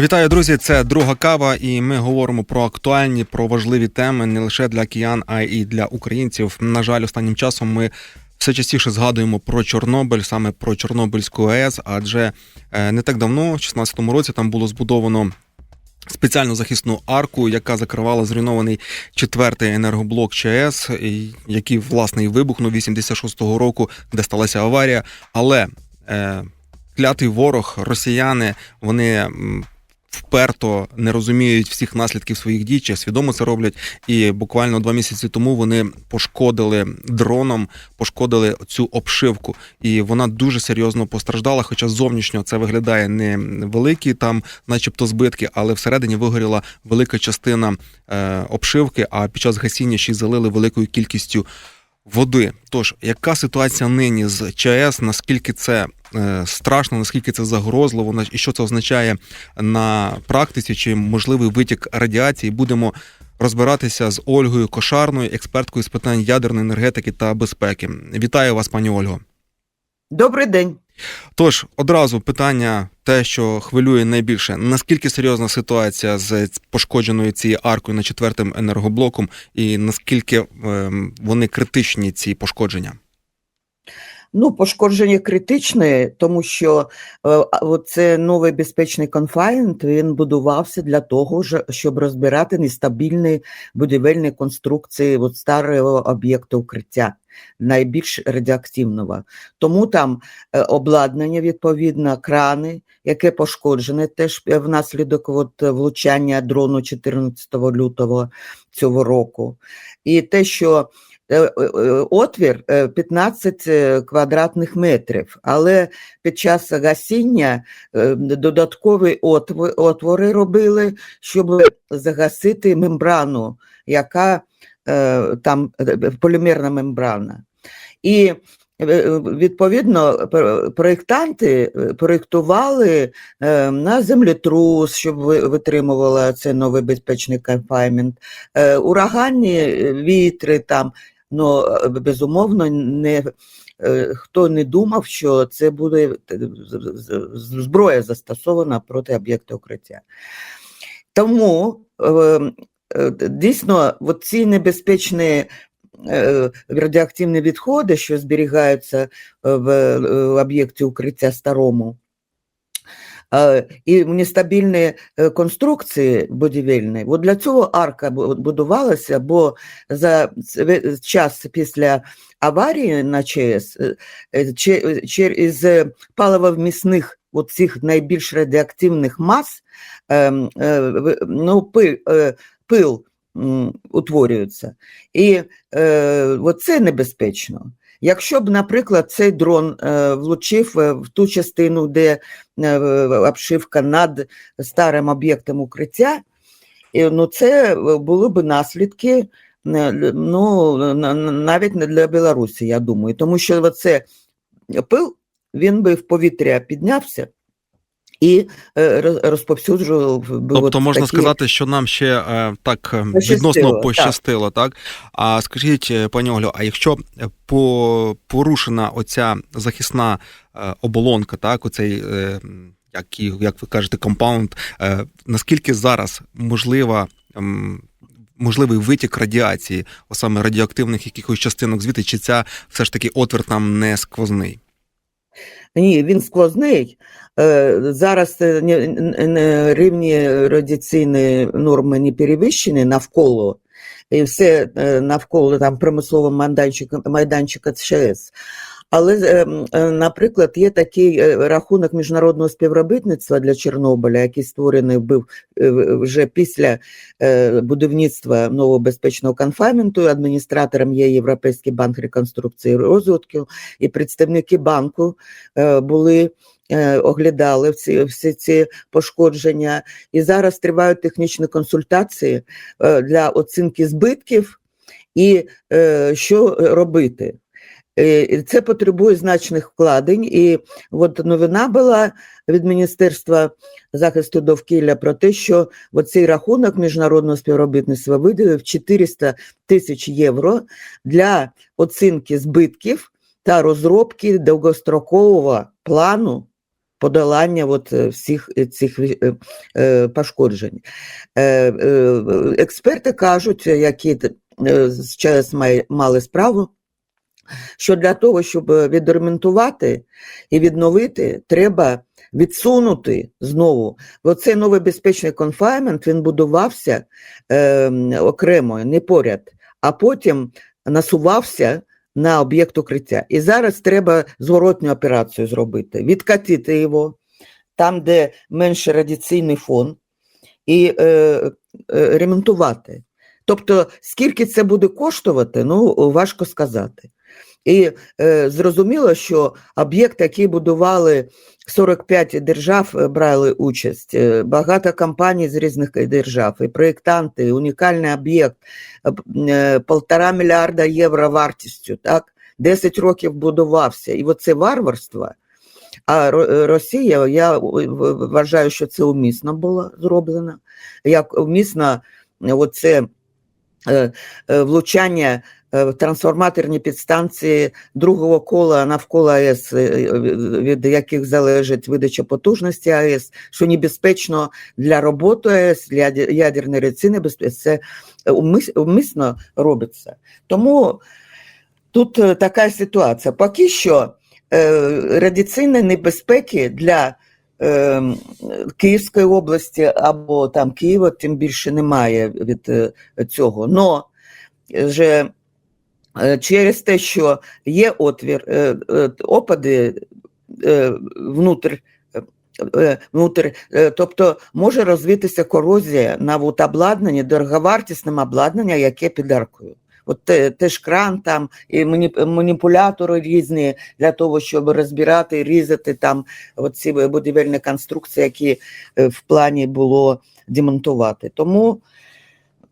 Вітаю, друзі! Це друга кава, і ми говоримо про актуальні, про важливі теми не лише для киян, а й для українців. На жаль, останнім часом ми все частіше згадуємо про Чорнобиль, саме про Чорнобильську АЕС, адже е, не так давно, в 16 році, там було збудовано. Спеціальну захисну арку, яка закривала зруйнований четвертий енергоблок ЧАЕС, який власне і вибухнув 86-го року, де сталася аварія. Але е, клятий ворог, росіяни, вони вперто не розуміють всіх наслідків своїх дій, чи свідомо це роблять. І буквально два місяці тому вони пошкодили дроном, пошкодили цю обшивку, і вона дуже серйозно постраждала. Хоча зовнішньо це виглядає не великі там, начебто, збитки, але всередині вигоріла велика частина е, обшивки. А під час гасіння ще й залили великою кількістю. Води, тож яка ситуація нині з ЧАЕС? Наскільки це страшно, наскільки це загрозливо, і що це означає на практиці, чи можливий витік радіації? Будемо розбиратися з Ольгою Кошарною, експерткою з питань ядерної енергетики та безпеки. Вітаю вас, пані Ольго. Добрий день. Тож одразу питання, те, що хвилює найбільше: наскільки серйозна ситуація з пошкодженою цією аркою на четвертим енергоблоком, і наскільки ем, вони критичні ці пошкодження? Ну, пошкодження критичне, тому що е, це новий безпечний конфайнт, він будувався для того, щоб розбирати нестабільні будівельні конструкції от старого об'єкту укриття, найбільш радіоактивного. Тому там е, обладнання, відповідно, крани, яке пошкоджене теж внаслідок от, влучання дрону 14 лютого цього року. І те, що отвір е, 15 е, квадратних метрів, але під час гасіння е, додаткові отвори робили, щоб загасити мембрану, яка е, там е, полімерна мембрана. І е, відповідно пр- проєктанти е, проєктували е, на землетрус, щоб ви- витримувала це новий безпечний конфаймент, е, ураганні вітри там. Ну, е, безумовно, не, е, хто не думав, що це буде е, зброя застосована проти об'єкта укриття. Тому дійсно ці небезпечні радіоактивні відходи, що зберігаються в об'єкті укриття старому, і нестабільні е, конструкції будівельні, от для цього арка будувалася, бо за час після аварії на ЧАЕС е, е, че- через паливовмісних от цих найбільш радіоактивних мас ем, ну, пил, утворюється. І е, це небезпечно. Якщо б, наприклад, цей дрон е, влучив е, в ту частину, де е, обшивка над старим об'єктом укриття, ну, це були б наслідки ну, на- на- навіть не для Білорусі, я думаю, тому що це пил, він би в повітря піднявся і е, розповсюджував Тобто можна такі- сказати, що нам ще е, так Пощастило, відносно пощастило, так? А скажіть, е, пані Олю, а якщо по, порушена оця захисна оболонка, так, оцей, як, як ви кажете, компаунд, е, наскільки зараз можлива можливий витік радіації, саме радіоактивних якихось частинок звідти, чи ця все ж таки отвір там не сквозний? Ні, він сквозний. Е, Зараз е, рівні радіаційні норми не перевищені навколо, і все е, навколо там промислового майданчика, майданчика ЧАЕС. Але, е, м, е, наприклад, є такий е, рахунок міжнародного співробітництва для Чорнобиля, який створений був е, вже після будівництва нового безпечного конфайменту. Адміністратором є Європейський банк реконструкції і розвитку, і представники банку були. Оглядали всі, всі ці пошкодження, і зараз тривають технічні консультації для оцінки збитків і що робити. Це потребує значних вкладень. І от новина була від Міністерства захисту довкілля про те, що цей рахунок міжнародного співробітництва виділив 400 тисяч євро для оцінки збитків та розробки довгострокового плану подолання от е, всіх е, цих е, пошкоджень. Експерти кажуть, які т- е, мали справу, що для того, щоб відремонтувати і відновити, треба відсунути знову. Бо цей новий безпечний конфаймент він будувався е, окремо, не поряд, а потім насувався на об'єкт укриття. І зараз треба зворотню операцію зробити, відкатити його там, де менше радіаційний фон, і е, е, ремонтувати. Тобто, скільки це буде коштувати, ну важко сказати. І е, зрозуміло, що об'єкт, який будували 45 держав, е, брали участь, е, багато компаній з різних держав, і проєктанти, і унікальний об'єкт, е, полтора мільярда євро вартістю, так? 10 років будувався. І оце варварство. А Росія, я вважаю, що це умісно було зроблено. Як умісно оце влучання е, в трансформаторні підстанції другого кола навколо АЕС, е, е, від яких залежить видача потужності АЕС, що небезпечно для роботи АЕС, для ядерної реакційної безпеки, це умисно робиться. Тому тут е, така ситуація. Поки що е, радіаційної небезпеки для е, Київської області або там Києва, тим більше немає від е, цього. Но же е, через те, що є отвір, е, е, опади е, внутрь. е, Внутрі, е, тобто може розвитися корозія на обладнанні, дороговартісним обладнання, яке під аркою. От те, теж кран там і мані- маніпулятори різні для того, щоб розбирати, різати там ці будівельні конструкції, які е, в плані було демонтувати. Тому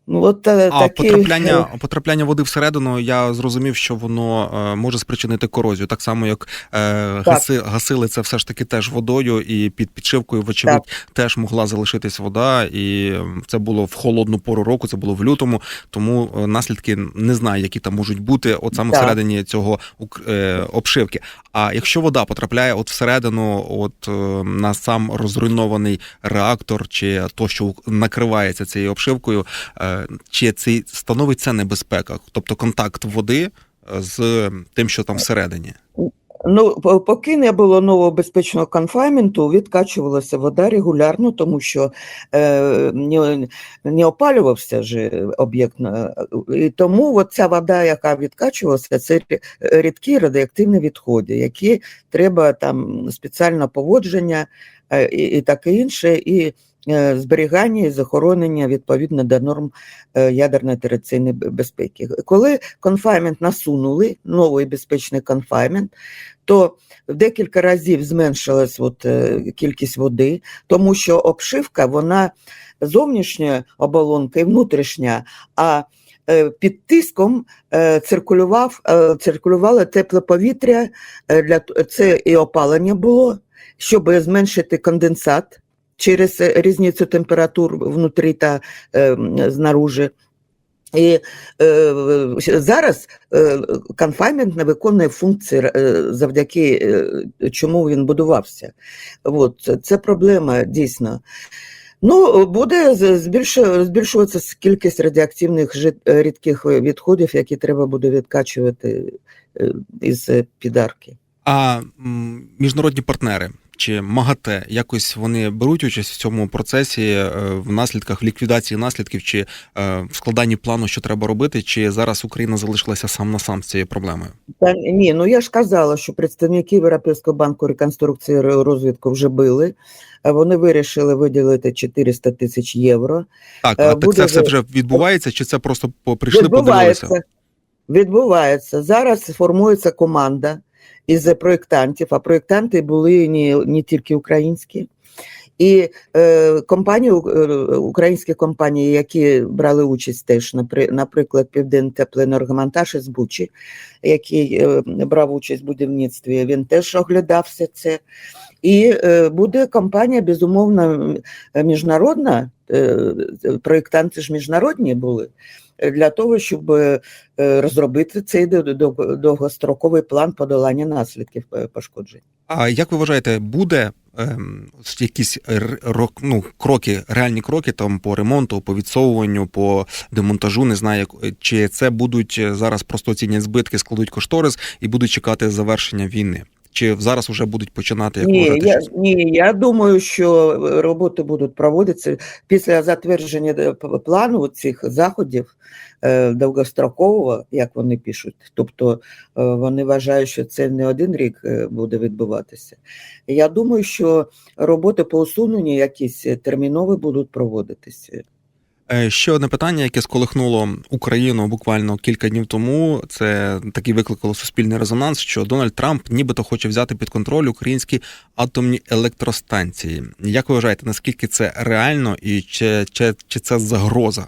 ну, от, е, А такі, потрапляння, потрапляння води всередину, я зрозумів, що воно е, може спричинити корозію. Так само, як е, гаси, гасили це все ж таки теж водою, і під підшивкою, вочевидь, теж могла залишитись вода. І це було в холодну пору року, це було в лютому. Тому е, наслідки не знаю, які там можуть бути, от саме Так. всередині цього е, обшивки. А якщо вода потрапляє от всередину, от е, на сам розруйнований реактор, чи то, що накривається цією обшивкою, е, чи це становить це небезпека, тобто контакт води е, з тим, що там всередині. Ну, поки не було нового безпечного конфайменту, відкачувалася вода регулярно, тому що е, не, не опалювався ж об'єкт. І тому ця вода, яка відкачувалася, це рідкі радіоактивні відходи, які треба там спеціальне поводження е, і, і таке інше, і е, зберігання і захоронення відповідно до норм е, ядерної та безпеки. Коли конфаймент насунули, новий безпечний конфаймент, то в декілька разів зменшилась от, е, кількість води, тому що обшивка, вона зовнішня оболонка і внутрішня, а е, під тиском е, циркулював, е, циркулювало тепле повітря, е, для, це і опалення було, щоб зменшити конденсат через е, різницю температур внутрі та е, знаружи. І е, зараз е, конфаймент не виконує функції е, завдяки е, чому він будувався. От, це- проблема дійсно. Ну, буде збільшуватися кількість радіоактивних е, рідких відходів, які треба буде відкачувати е, із підарки. А міжнародні партнери чи МАГАТЕ якось вони беруть участь в цьому процесі е, в наслідках, в ліквідації наслідків, чи е, в складанні плану, що треба робити, чи зараз Україна залишилася сам на сам з цією проблемою? Та ні, ну я ж казала, що представники Європейського банку реконструкції і розвитку вже били. Е, Вони вирішили виділити 400 тисяч євро. Так, а так це все вже- відбувається, чи це просто прийшли, подивилися? Відбувається. Відбувається. Зараз формується команда із проєктантів, а проєктанти були не, не тільки українські. І е, компанії, е, українські компанії, які брали участь теж, напри- наприклад, Південний теплоенергомонтаж із Бучі, який е, брав участь в будівництві, він теж оглядався це. І е, буде компанія, безумовно, міжнародна, проєктанти ж міжнародні були, для того, щоб розробити цей до- до- довгостроковий план подолання наслідків пошкоджень. А як ви вважаєте, буде ем, якісь рок- ну, кроки, реальні кроки там по ремонту, по відсовуванню, по демонтажу? Не знаю, чи це будуть е, зараз просто оцінять збитки, складуть кошторис і будуть чекати завершення війни? Чи зараз вже будуть починати як Ні, я, ні, я думаю, що е, роботи будуть проводитися після затвердження е, плану цих заходів е, довгострокового, як вони пишуть. Тобто е, вони вважають, що це не один рік е, буде відбуватися. Я думаю, що роботи по усуненню якісь термінові будуть проводитися. Е, Ще одне питання, яке сколихнуло Україну буквально кілька днів тому. Це таки викликало суспільний резонанс, що Дональд Трамп нібито хоче взяти під контроль українські атомні електростанції. Як ви вважаєте, наскільки це реально і чи, чи, чи це загроза?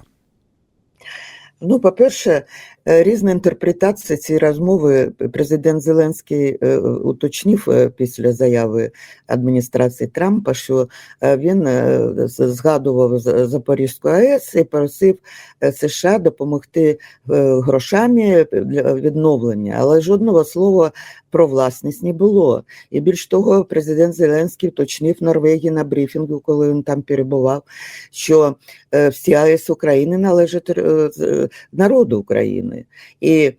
Ну, по-перше, е, різна інтерпретація цієї розмови. Президент Зеленський е, уточнив е, після заяви адміністрації Трампа, що е, він е, згадував Запорізьку АЕС і просив е, США допомогти е, грошами для відновлення, але жодного слова про власність не було. І більш того, президент Зеленський уточнив Норвегії на брифінгу, коли він там перебував, що е, всі АЕС України належать е, народу України. І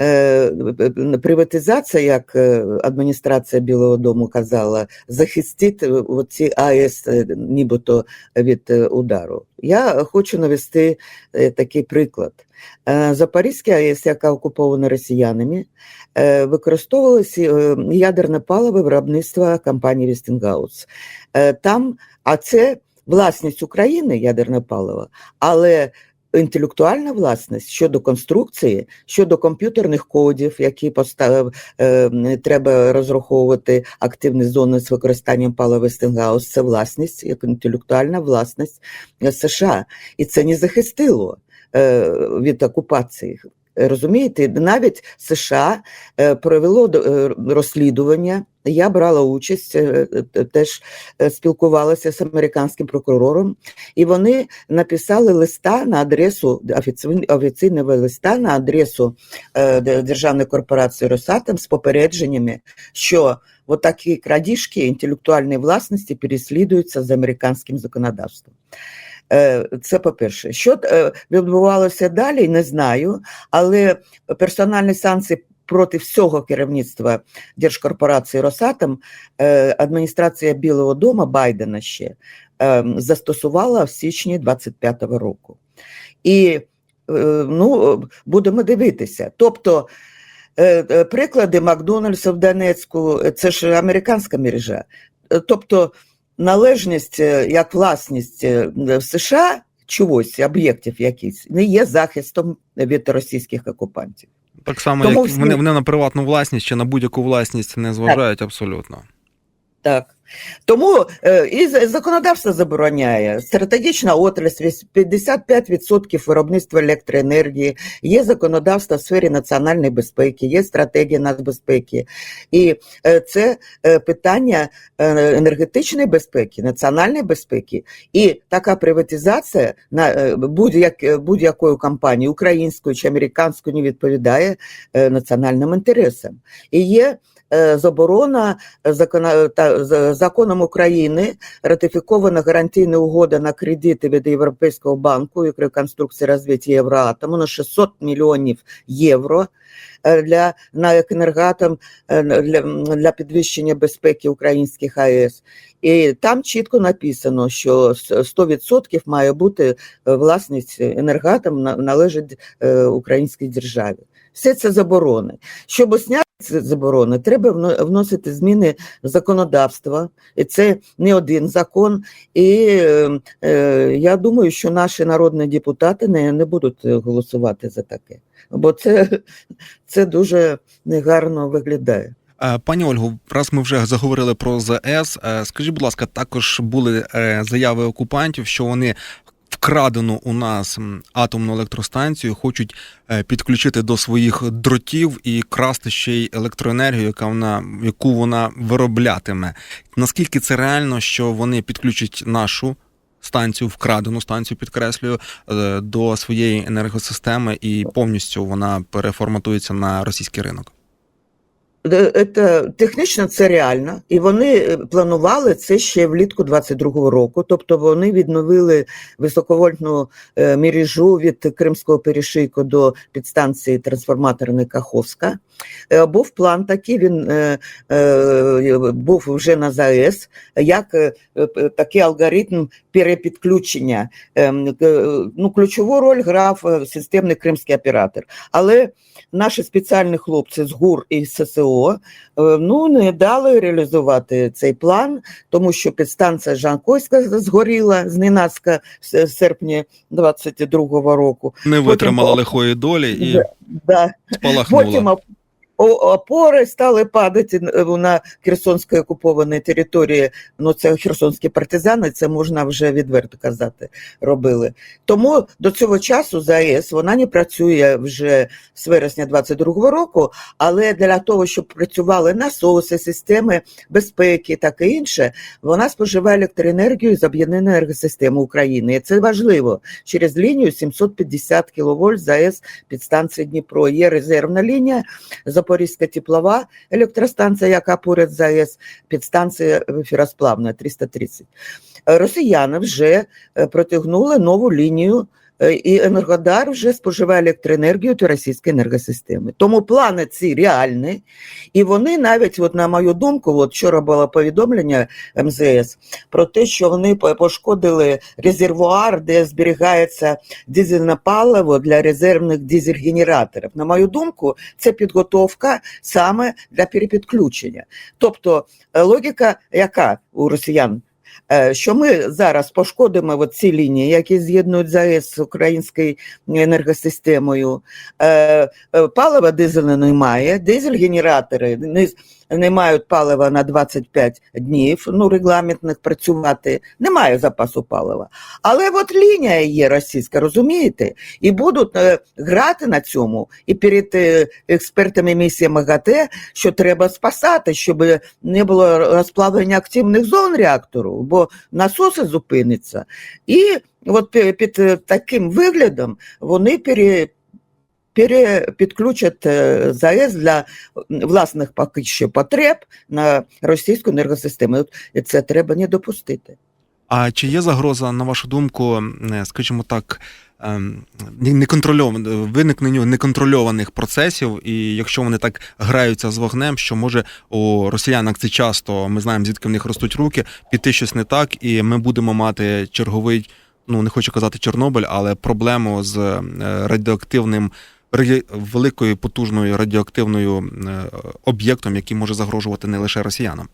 е, приватизація, як е, адміністрація Білого Дому казала, захистить е, ці АЕС е, нібито від е, удару. Я хочу навести е, такий приклад. Е, Запорізька АЕС, яка окупована росіянами, е, використовувалося е, ядерне паливо виробництва компанії Вестінгаус. Е, Там, а це власність України, ядерне паливо, але інтелектуальна власність щодо конструкції, щодо комп'ютерних кодів, які поставив, е, треба розраховувати активні зони з використанням палива Вестингаус, це власність, як інтелектуальна власність е, США. І це не захистило е, від окупації. Розумієте, навіть США е, провело е, розслідування. Я брала участь, е, е, теж е, спілкувалася з американським прокурором, і вони написали листа на адресу офіційного листа на адресу е, Державної корпорації Росатом з попередженнями, що от такі крадіжки інтелектуальної власності переслідуються з американським законодавством. Е, Це по-перше. Що е, відбувалося далі, не знаю, але персональні санкції проти всього керівництва Держкорпорації Росатом е, адміністрація Білого Дому Байдена ще застосувала в січні 25-го року. І ну, будемо дивитися. Тобто, приклади Макдональдса в Донецьку це ж американська мережа. Тобто, належність е, як власність е, в США чогось, об'єктів якісь, не є захистом від російських окупантів. Так само, Тому як всі- вони, вони на приватну власність чи на будь-яку власність не зважають абсолютно. Так. Тому е, і законодавство забороняє стратегічна отрасль, вісь- 55% виробництва електроенергії, є законодавство в сфері національної безпеки, є стратегія нацбезпеки. І е, це е, питання енергетичної безпеки, національної безпеки. І така приватизація на будь-як, будь-якої компанії, української чи американської, не відповідає національним інтересам. І є заборона закона, законом України ратифікована гарантійна угода на кредити від Європейського банку і реконструкції розвитку Євроатому на 600 мільйонів євро е, для на енергатом е, для, для підвищення безпеки українських АЕС. І там чітко написано, що 100% має бути е, власність енергатом належить е, українській державі. Все це заборони. Щоб зняти заборони, треба вносити зміни в законодавство, і це не один закон. І е, е, я думаю, що наші народні депутати не, не будуть голосувати за таке, бо це, це дуже негарно виглядає. Пані Ольгу, раз ми вже заговорили про ЗС, е, скажіть, будь ласка, також були е, заяви окупантів, що вони вкрадену у нас атомну електростанцію хочуть е, підключити до своїх дротів і красти ще й електроенергію, яка вона яку вона вироблятиме. Наскільки це реально, що вони підключать нашу станцію, вкрадену станцію, підкреслюю, е, до своєї енергосистеми і повністю вона переформатується на російський ринок? Це технічно це реально, і вони е, планували це ще влітку 22-го року. Тобто вони відновили високовольтну е, мережу від Кримського перешийку до підстанції трансформаторної Каховська. Е, Був план такий, він був вже на ЗАЕС, як такий алгоритм перепідключення. Ем, Ну, ключову роль грав системний кримський оператор. Але наші спеціальні хлопці з ГУР і ССО е, ну, не дали реалізувати цей план, тому що підстанція Жанкойська згоріла зненацька в серпні 22-го року. Не витримала Потім- лихої долі і Да, да. спалахнула. Потім оп- опори стали падати на Херсонській окупованій території. Ну, це херсонські партизани, це можна вже відверто казати, робили. Тому до цього часу ЗАЕС вона не працює вже з вересня 22-го року, але для того, щоб працювали насоси, системи безпеки, таке інше, вона споживає електроенергію з об'єднаної енергосистеми України. І це важливо. Через лінію 750 кВт ЗАЕС підстанції Дніпро. Є резервна лінія, Запорізька теплова електростанція, яка поряд ЗАЕС, підстанція фіросплавна 330. Е, Росіяни вже е, протягнули нову лінію. е, І Енергодар вже споживає електроенергію до російської енергосистеми. Тому плани ці реальні, і вони навіть, от на мою думку, от вчора було повідомлення МЗС про те, що вони пошкодили резервуар, де зберігається дизельне паливо для резервних дизель-генераторів. На мою думку, це підготовка саме для перепідключення. Тобто логіка яка у росіян? Е, Що ми зараз пошкодимо от ці лінії, які з'єднують ЗАЕС з українською енергосистемою. Е, е, Палива дизельне немає, дизель-генератори не, мають палива на 25 днів, ну, регламентних працювати, немає запасу палива. Але от лінія є російська, розумієте? І будуть е, грати на цьому. І перед е, експертами місії МАГАТЕ, що треба спасати, щоб не було розплавлення активних зон реактору, бо насоси зупиняться. І от пі- під е, таким виглядом вони пере, перепідключать е, ЗАЕС для власних поки що потреб на російську енергосистему. І це треба не допустити. А чи є загроза, на вашу думку, скажімо так, ем, виникненню неконтрольованих процесів, і якщо вони так граються з вогнем, що може у росіянок це часто, ми знаємо, звідки в них ростуть руки, піти щось не так, і ми будемо мати черговий, ну не хочу казати Чорнобиль, але проблему з е, радіоактивним. Великою потужною радіоактивною е, об'єктом, який може загрожувати не лише росіянам.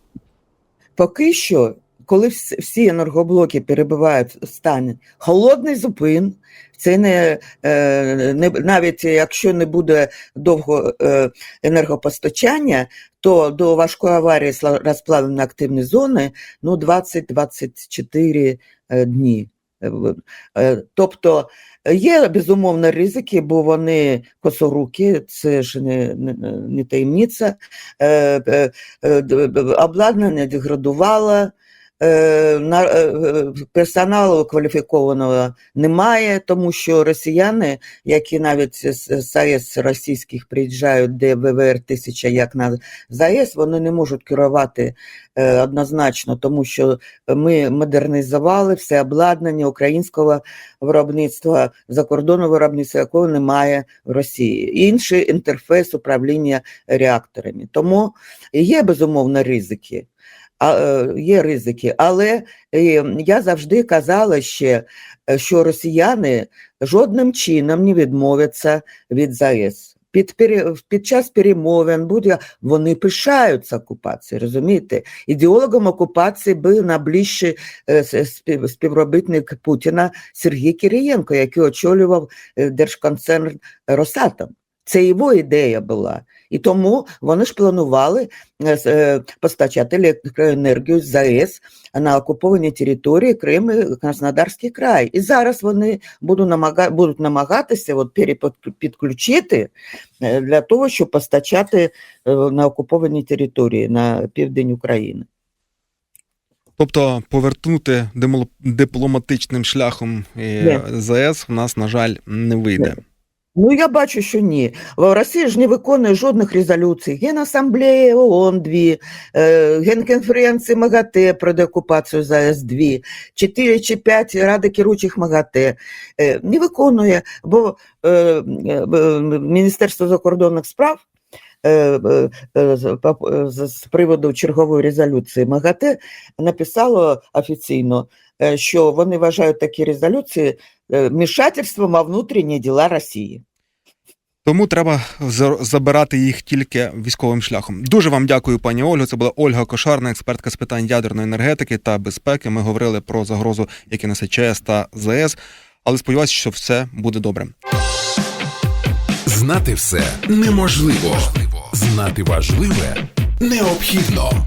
Поки що, коли всі енергоблоки перебувають в стані холодний зупин, це не, е, не навіть якщо не буде довго е, енергопостачання, то до важкої аварії розплавлені активні зони ну 20-24 е, дні. Е, е, Тобто є безумовно ризики, бо вони косоруки, це ж не, не, таємниця. Е, обладнання деградувало, персоналу кваліфікованого немає, тому що росіяни, які навіть з з АЕС російських приїжджають, де ВВР 1000 як на ЗАЕС, вони не можуть керувати е, однозначно, тому що ми модернізували все обладнання українського виробництва, закордонного виробництва, якого немає в Росії. Інший інтерфейс управління реакторами. Тому є безумовно ризики. Е, є ризики, але е, я завжди казала ще, е, що росіяни жодним чином не відмовляться від ЗАЕС. Під, під час перемовин будь вони пишаються окупацією, розумієте? Ідеологом окупації був найближчий співробітник Путіна Сергій Кирієнко, який очолював держконцерн Росатом. Це його ідея була. І тому вони ж планували е, е, постачати електроенергію з ЗАЕС на окупованій території Крим і Краснодарський край. І зараз вони будуть, намага... будуть намагатися от перепідключити е, для того, щоб постачати на окупованій території на південь України. Тобто повернути дипломатичним шляхом Ні. ЗС в нас, на жаль, не вийде. Ну, я бачу, що ні. В Росія ж не виконує жодних резолюцій. Генасамблеї ООН дві, е, Генконференції МАГАТЕ про деокупацію ЗАЕС дві, чотири чи п'ять Ради керуючих МАГАТЕ. Е, не виконує, бо е, Міністерство закордонних справ з- приводу чергової резолюції МАГАТЕ написало офіційно, що вони вважають такі резолюції е, вмішательством во внутрішні діла Росії. Тому треба за- забирати їх тільки військовим шляхом. Дуже вам дякую, пані Ольго. Це була Ольга Кошарна, експертка з питань ядерної енергетики та безпеки. Ми говорили про загрозу, яку несе ЧАЕС та ЗС. Але сподіваюся, що все буде добре. Знати все неможливо. Знати важливе необхідно.